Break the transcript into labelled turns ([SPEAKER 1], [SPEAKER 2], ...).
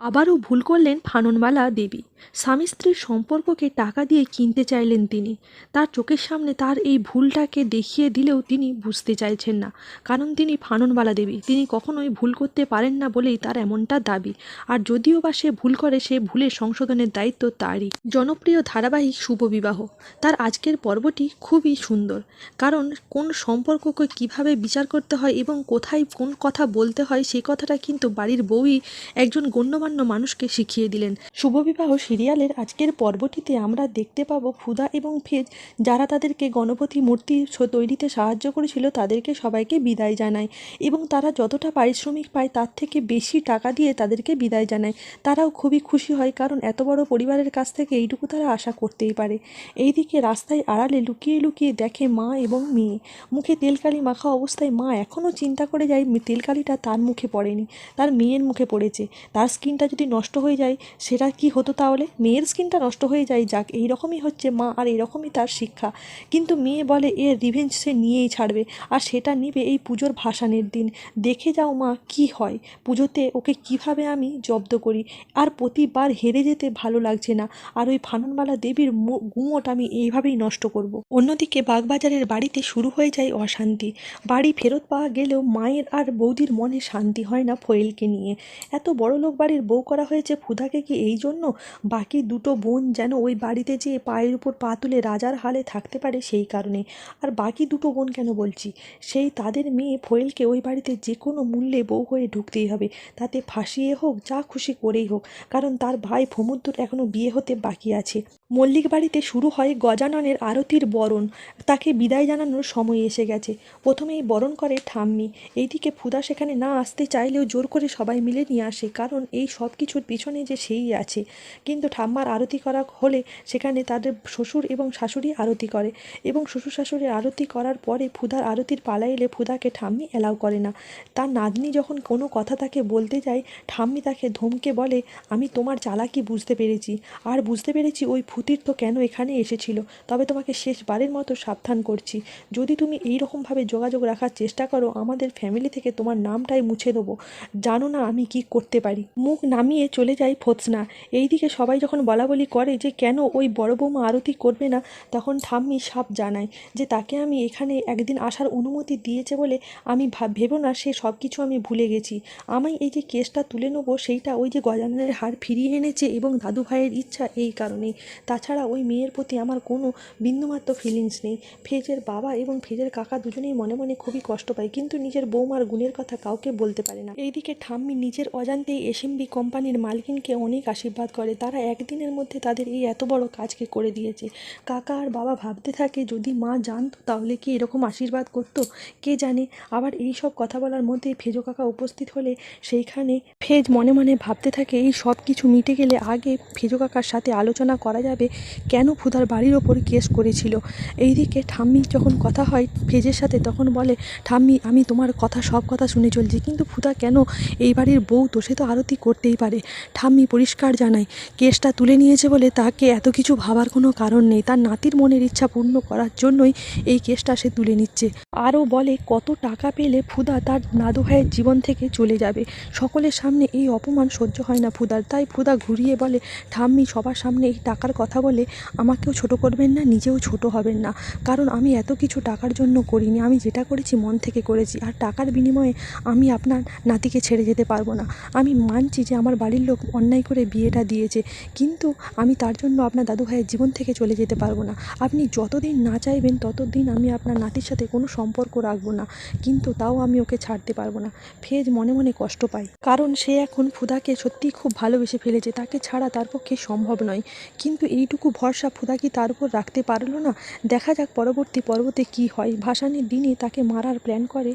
[SPEAKER 1] আবারও ভুল করলেন ফাননবালা দেবী। স্বামী স্ত্রীর সম্পর্ককে টাকা দিয়ে কিনতে চাইলেন তিনি। তার চোখের সামনে তার এই ভুলটাকে দেখিয়ে দিলেও তিনি বুঝতে চাইছেন না। কারণ তিনি ফাননবালা দেবী। তিনি কখনোই ভুল করতে পারেন না বলেই তার এমনটা দাবি। আর যদিও বা সে ভুল করে, সে ভুলের সংশোধনের দায়িত্ব তারই। জনপ্রিয় ধারাবাহিক শুভবিবাহ তার আজকের পর্বটি খুবই সুন্দর। কারণ কোন সম্পর্ককে কীভাবে বিচার করতে হয় এবং কোথায় কোন কথা বলতে হয় সেই কথাটা কিন্তু বাড়ির বউই একজন গণ্যমান্য মানুষকে শিখিয়ে দিলেন। শুভবিবাহ সিরিয়ালের আজকের পর্বটিতে আমরা দেখতে পাবো ফুদা এবং ফেজ, যারা তাদেরকে গণপতি মূর্তি তৈরিতে সাহায্য করেছিল, তাদেরকে সবাইকে বিদায় জানায় এবং তারা যতটা পারিশ্রমিক পায় তার থেকে বেশি টাকা দিয়ে তাদেরকে বিদায় জানায়। তারাও খুবই খুশি হয় কারণ এত বড় পরিবারের কাছ থেকে এইটুকু তারা আশা করতেই পারে। এইদিকে রাস্তায় আড়ালে লুকিয়ে লুকিয়ে দেখে মা এবং মেয়ে। মুখে তেলকালি মাখা অবস্থায় মা এখনও চিন্তা করে যায়, তেলকালিটা তার মুখে পড়েনি, তার মেয়ের মুখে পড়েছে, তার স্কিনটা যদি নষ্ট হয়ে যায়, সেটা কি হতো তাহলে? মেয়ের স্কিনটা নষ্ট হয়ে যায়, যাক এই রকমই হচ্ছে মা আর এরকমই তার শিক্ষা। কিন্তু মেয়ে বলে এর রিভেঞ্জ সে নিয়েই ছাড়বে। আর সেটা নিবে এই পুজোর ভাসানের দিন। দেখে যাও মা, কি হয়? পুজোতে ওকে কীভাবে আমি জব্দ করি? আর প্রতিবার হেরে যেতে ভালো লাগছে না। আর ওই ফাননবালা দেবীর গুমোট আমি এইভাবেই নষ্ট করব। অন্যদিকে বাগবাজারের বাড়িতে শুরু হয়ে যায় অশান্তি। বাড়ি ফেরত পাওয়া গেলেও মায়ের আর বৌদির মনে শান্তি হয় না ফয়েলকে নিয়ে। এত বড় লোক বাড়ির বউ করা হয়েছে ফুদাকে কি এই জন্য? বাকি দুটো বোন যেন ওই বাড়িতে যেয়ে পায়ের উপর পা তুলে রাজার হালে থাকতে পারে সেই কারণে। আর বাকি দুটো বোন কেন বলছি? সেই তাদের মেয়ে ফয়েলকে ওই বাড়িতে যে কোনো মূল্যে বউ হয়ে ঢুকতেই হবে। তাতে ফাঁসিয়ে হোক, যা খুশি করেই হোক। কারণ তার ভাই ফমুদ্দুর এখনও বিয়ে হতে বাকি আছে। মল্লিক বাড়িতে শুরু হয় গজাননের আরতির বরণ। তাকে বিদায় জানানোর সময় এসে গেছে। প্রথমেই বরণ করে ঠাম্মি। এইদিকে ফুদা সেখানে না আসতে চাইলেও জোর করে সবাই মিলে নিয়ে আসে। কারণ এই সব কিছুর পিছনে যে সেই আছে। কিন্তু ঠাম্মার আরতি করা হলে সেখানে তাদের শ্বশুর এবং শাশুড়ি আরতি করে এবং শ্বশুর শাশুড়ির আরতি করার পরে ফুদার আরতির পালা এলে ফুদাকে ঠাম্মি অ্যালাউ করে না। তার নাতনি যখন কোনো কথা তাকে বলতে যায়, ঠাম্মি তাকে ধমকে বলে, আমি তোমার চালাকি বুঝতে পেরেছি। আর বুঝতে পেরেছি ওই ফুতির তো কেন এখানে এসেছিল? তবে তোমাকে শেষবারের মতো সাবধান করছি। যদি তুমি এই রকমভাবে যোগাযোগ রাখার চেষ্টা করো, আমাদের ফ্যামিলি থেকে তোমার নামটাই মুছে দেবো। জানো না আমি কি করতে পারি? মুখ নামিয়ে চলে যায় ফোৎসনা এইদিকে সবাই যখন বলা বলি করে যে কেন ওই বড় বৌমা আরতি করবে না, তখন ঠাম্মি সাপ জানায় যে তাকে আমি এখানে একদিন আসার অনুমতি দিয়েছে বলে আমি ভাব না, সে সব কিছু আমি ভুলে গেছি। আমি এই যে কেসটা তুলে নেব, সেইটা ওই যে গজানের হার ফিরিয়ে এনেছে এবং দাদু ভাইয়ের ইচ্ছা এই কারণেই তাছাড়া ওই মেয়ের প্রতি আমার কোনো বিন্দুমাত্র ফিলিংস নেই। ফেজের বাবা এবং ফেজের কাকা দুজনেই মনে মনে খুবই কষ্ট পায়, কিন্তু নিজের বৌমার গুণের কথা কাউকে বলতে পারে না। এইদিকে ঠাম্মি নিজের অজান্তেই এসএমবি কোম্পানির মালকিনকে অনেক আশীর্বাদ করে। তারা একদিনের মধ্যে তাদের এই এত বড় কাজকে করে দিয়েছে। কাকা আর বাবা ভাবতে থাকে, যদি মা জানতো তাহলে কি এরকম আশীর্বাদ করতো? কে জানে? আবার এই সব কথা বলার মধ্যে ফেজো কাকা উপস্থিত হলে সেইখানে ফেজ মনে মনে ভাবতে থাকে, এই সব কিছু মিটে গেলে আগে ফেজো কাকার সাথে আলোচনা করা যাবে কেন ফুদার বাড়ির ওপর কেস করেছিল। এইদিকে ঠাম্মি যখন কথা হয় ফেজের সাথে তখন বলে, ঠাম্মি, আমি তোমার কথা, সব কথা শুনে চলছি, কিন্তু ফুদা কেন? এই বাড়ির বউ তো, সে তো আরতি করতেই পারে। ঠাম্মি পরিষ্কার জানায়, কেসটা তুলে নিয়েছে বলে তাকে এত কিছু ভাবার কোনো কারণ নেই, তার নাতির মনের ইচ্ছা পূর্ণ করার জন্যই এই কেসটা সে তুলে নিচ্ছে। আরও বলে, কত টাকা পেলে ফুদা তার দাদু ভাইয়ের জীবন থেকে চলে যাবে, সকলের সামনে এই অপমান সহ্য হয় না ফুদার। তাই ফুদা ঘুরিয়ে বলে, ঠাম্মি, সবার সামনে এই টাকার কথা বলে আমাকেও ছোট করবেন না, নিজেও ছোট হবেন না। কারণ আমি এত কিছু টাকার জন্য করিনি, আমি যেটা করেছি মন থেকে করেছি। আর টাকার বিনিময়ে আমি আপনার নাতিকে ছেড়ে যেতে পারব না। আমি মানছি যে আমার বাড়ির লোক অন্যায় করে বিয়েটা দিয়েছে, কিন্তু আমি তার জন্য আপনার দাদু ভাইয়ের জীবন থেকে চলে যেতে পারব না। আপনি যতদিন না চাইবেন, ততদিন আমি আপনার নাতির সাথে কোনো সম্পর্ক রাখব না, কিন্তু তাও আমি ওকে ছাড়তে পারব না। ফেজ মনে মনে কষ্ট পাই কারণ সে এখন ফুদাকে সত্যিই খুব ভালোবেসে ফেলেছে। তাকে ছাড়া তার পক্ষে সম্ভব নয়। কিন্তু এইটুকু ভরসা ফুদা কি তার উপর রাখতে পারল না। দেখা যাক পরবর্তী পর্বতে কি হয়। ভাসানের দিনে তাকে মারার প্ল্যান করে।